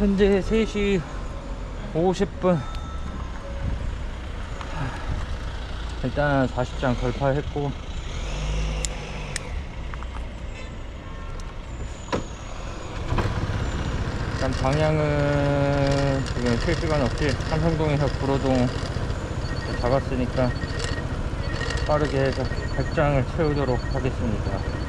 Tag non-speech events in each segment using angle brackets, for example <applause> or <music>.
현재 3시 50분. 일단 40장 돌파했고. 일단 방향은 지금 실시간 없이 삼성동에서 구로동 잡았으니까 빠르게 해서 100장을 채우도록 하겠습니다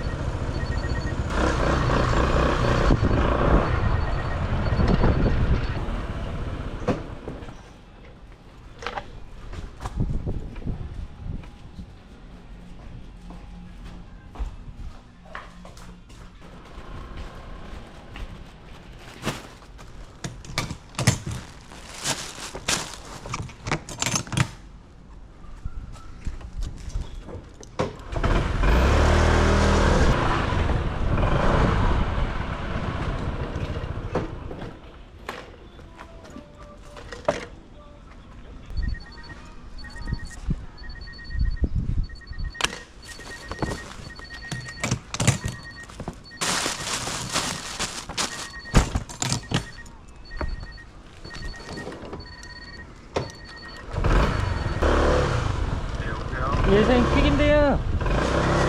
예, 선생님 퀵인데요.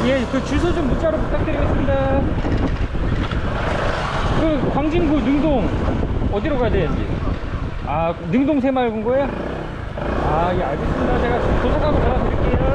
예, 그 주소 좀 문자로 부탁드리겠습니다. 그 광진구 능동 어디로 가야 되는지. 아, 능동 새마을군 거예요? 아, 예, 알겠습니다. 제가 도착하고 전화 드릴게요.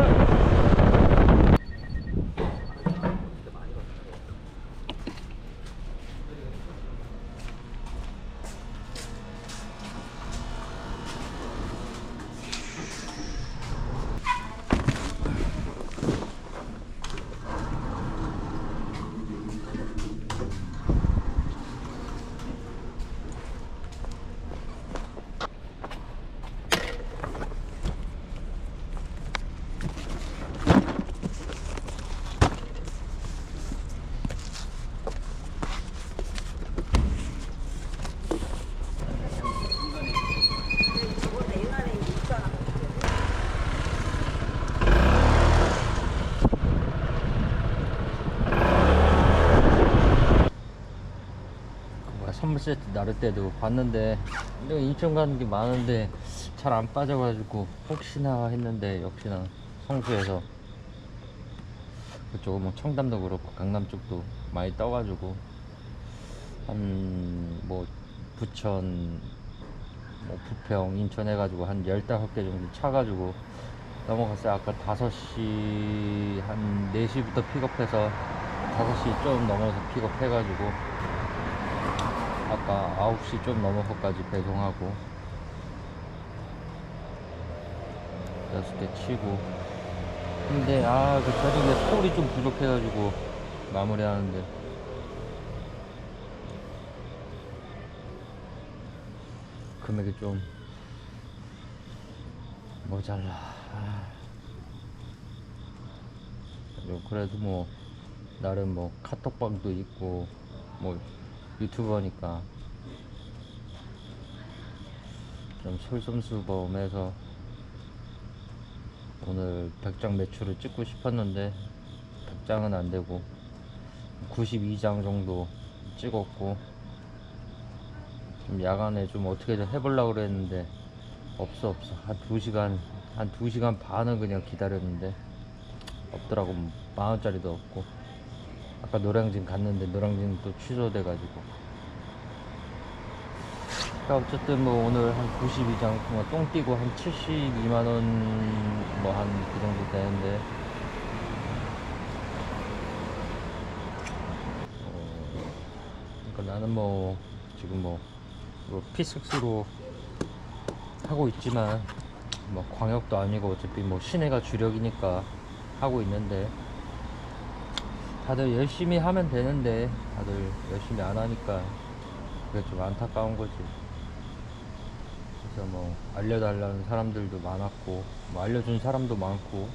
뭐야, 선물 세트 나를 때도 봤는데 내가 인천 가는 게 많은데 잘 안 빠져가지고 혹시나 했는데 역시나 성수에서 그쪽 뭐 청담도 그렇고 강남 쪽도 많이 떠가지고 한 뭐 부천 뭐 부평 인천 해가지고 한 15개 정도 차가지고 넘어갔어요. 아까 5시 한 4시부터 픽업해서 5시 좀 넘어서 픽업해가지고 아까 9시 좀 넘어서까지 배송하고 6개 치고. 근데 아 그 저녁에 콜이 좀 부족해가지고 마무리하는데. 금액이 좀 모자라. 아. 그래도 뭐 나름 뭐 카톡방도 있고 뭐 유튜버니까. 좀 솔선수범해서 오늘 100장 매출을 찍고 싶었는데 100장은 안 되고 92장 정도 찍었고 좀 야간에 좀 어떻게든 해보려고 그랬는데 없어 없어. 한 2시간 한 2시간 반은 그냥 기다렸는데 없더라고. 만원짜리도 없고 아까 노량진 갔는데 노량진 또 취소돼 가지고. 그러니까 어쨌든 뭐 오늘 한 92장 뭐똥 띠고 한 72만 원 뭐 한 그 정도 되는데. 어, 그러니까 나는 뭐 지금 뭐, 뭐 P6로 하고 있지만 뭐 광역도 아니고 어차피 뭐 시내가 주력이니까 하고 있는데 다들 열심히 하면 되는데 다들 열심히 안 하니까 그게 좀 안타까운 거지. 그래서 뭐 알려달라는 사람들도 많았고 뭐 알려준 사람도 많고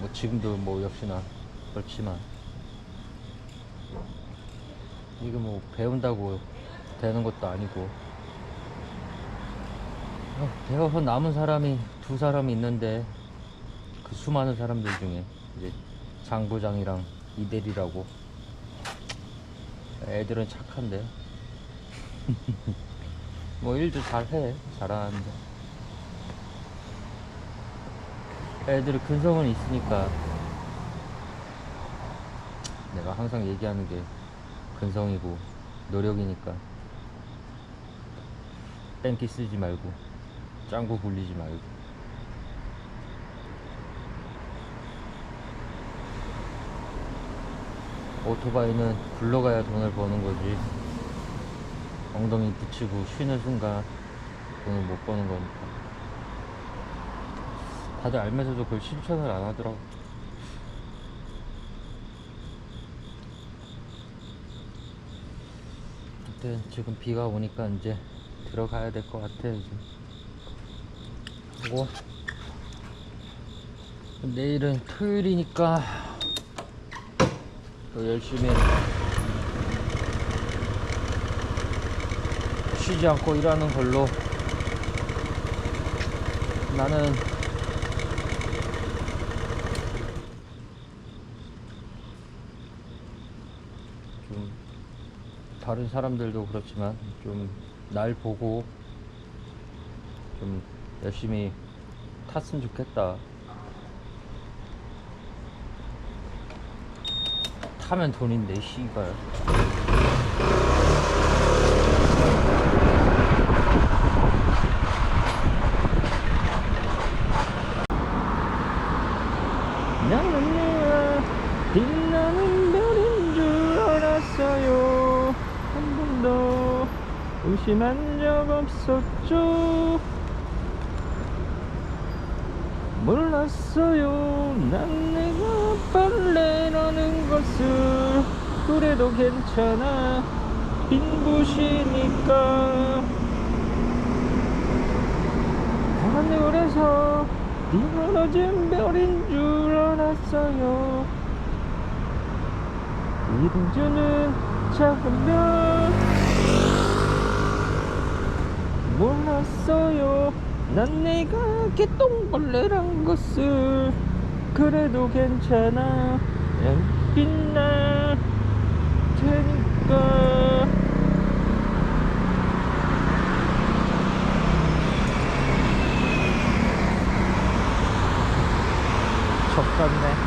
뭐 지금도 뭐 역시나 그렇지만 이거 뭐 배운다고 되는 것도 아니고 어, 배워서 남은 사람이 두 사람이 있는데 그 수많은 사람들 중에 이제 장 부장이랑 이대리라고. 애들은 착한데. <laughs> 뭐 일도 잘해. 잘하는데. 애들이 근성은 있으니까 내가 항상 얘기하는 게 근성이고 노력이니까. 땡기 쓰지 말고 짱구 굴리지 말고 오토바이는 굴러가야 돈을 버는 거지. 엉덩이 붙이고 쉬는 순간 돈을 못 버는 거니까. 다들 알면서도 그걸 실천을 안 하더라고. 아무튼 지금 비가 오니까 이제 들어가야 될 것 같아 이제. 하고 내일은 토요일이니까 또 열심히 쉬지 않고 일하는 걸로 나는 좀 다른 사람들도 그렇지만 좀 날 보고 좀 열심히 탔으면 좋겠다. 타면 돈인데 씨발. 나는 내가 빛나는 별인 줄 알았어요. 한 번도 의심한 적 없었죠. 몰랐어요. 난 것을 그래도 괜찮아. 빈부시니까. 하늘에서 떨어진 별인 줄 알았어요. 이동주는 작은 별. 몰랐어요. 난 내가 개똥벌레란 것을 그래도 괜찮아 나는 빛날 테니까. 적었네.